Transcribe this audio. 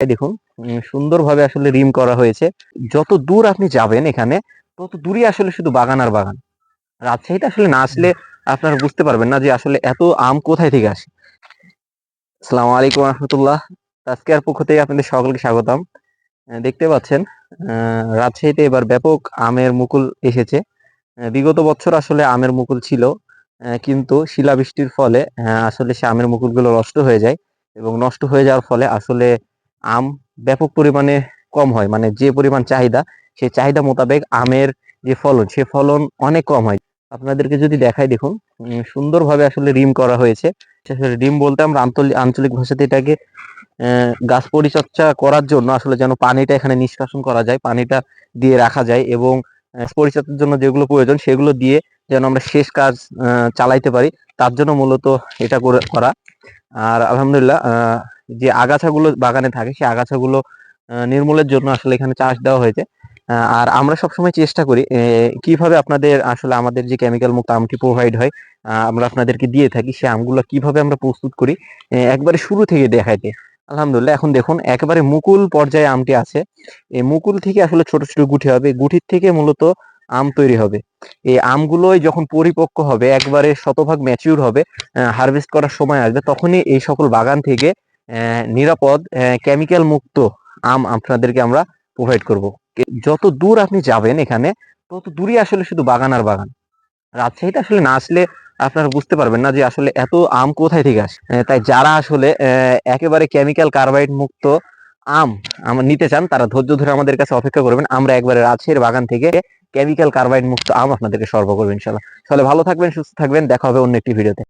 দেখুন সুন্দরভাবে আসলে রিম করা হয়েছে। যত দূর আপনি যাবেন এখানে, তত দূরই আসলে শুধু বাগান আর বাগান। রাজশাহীতে আসলে না আসলে আপনারা বুঝতে পারবেন না যে আসলে এত আম কোথায় থেকে আসে। আসসালামু আলাইকুম রহমতুল্লাহ। আজকের পক্ষ থেকে আপনাদের সকলকে স্বাগতম। দেখতে পাচ্ছেন রাজশাহীতে এবার ব্যাপক আমের মুকুল এসেছে। বিগত বছর আসলে আমের মুকুল ছিল কিন্তু শিলাবৃষ্টির ফলে আসলে সে আমের মুকুলগুলো নষ্ট হয়ে যায় এবং নষ্ট হয়ে যাওয়ার ফলে আসলে আম ব্যাপক পরিমাণে কম হয়। মানে যে পরিমাণ চাহিদা, সেই চাহিদা মোতাবেক আমের যে ফলন, সে ফলন অনেক কম হয়। আপনাদেরকে যদি দেখাই দেখুন সুন্দরভাবে আসলে রিম করা হয়েছে। রিম বলতে আমরা আঞ্চলিক ভাষাতে এটাকে গাছ পরিচর্যা করার জন্য আসলে যেন পানিটা এখানে নিষ্কাশন করা যায়, পানিটা দিয়ে রাখা যায় এবং পরিচর্যার জন্য যেগুলো প্রয়োজন, সেগুলো দিয়ে যেন আমরা শেষ কাজ চালাইতে পারি। তার জন্য মূলত এটা করে- আর আলহামদুলিল্লাহ যে আগাছাগুলো বাগানে থাকে, সেই আগাছাগুলো নির্মূলের জন্য আসলে এখানে চাষ দেওয়া হয়েছে। আর আমরা সবসময় চেষ্টা করি কীভাবে আপনাদের আসলে আমাদের যে কেমিক্যাল মুক্ত আমটি প্রোভাইড হয় আমরা আপনাদেরকে দিয়ে থাকি সেই আমগুলো কীভাবে আমরা প্রস্তুত করি একবারে শুরু থেকে দেখাইতে। আলহামদুলিল্লাহ, এখন দেখুন, একেবারে মুকুল পর্যায়ে আমটি আছে। এই মুকুল থেকে আসলে ছোট ছোট গুটি হবে গুটির থেকে মূলত আম তৈরি হবে। এই আমগুলোই যখন পরিপক্ক হবে, একবারে শতভাগ ম্যাচিউর হবে হারভেস্ট করার সময় আসবে, তখনই এই সকল বাগান থেকে নিরাপদ কেমিক্যাল মুক্ত আম আপনাদেরকে আমরা প্রোভাইড করব। যত দূর আপনি যাবেন এখানে, তত দূরই আসলে শুধু বাগান আর বাগান। রাজশাহীতে আসলে না আসলে আপনারা বুঝতে পারবেন না যে আসলে এত আম কোথায় থেকে আসে। তাই যারা আসলে একেবারে কেমিক্যাল কার্বাইড মুক্ত আম আমার নিতে চান, তারা ধৈর্য ধরে আমাদের কাছে অপেক্ষা করবেন। আমরা একবারে রাজশাহীর বাগান থেকে কেমিক্যাল কার্বাইড মুক্ত আম আপনাদেরকে সরবরাহ করব ইনশাল্লাহ। তাহলে ভালো থাকবেন, সুস্থ থাকবেন। দেখা হবে অন্য একটি ভিডিওতে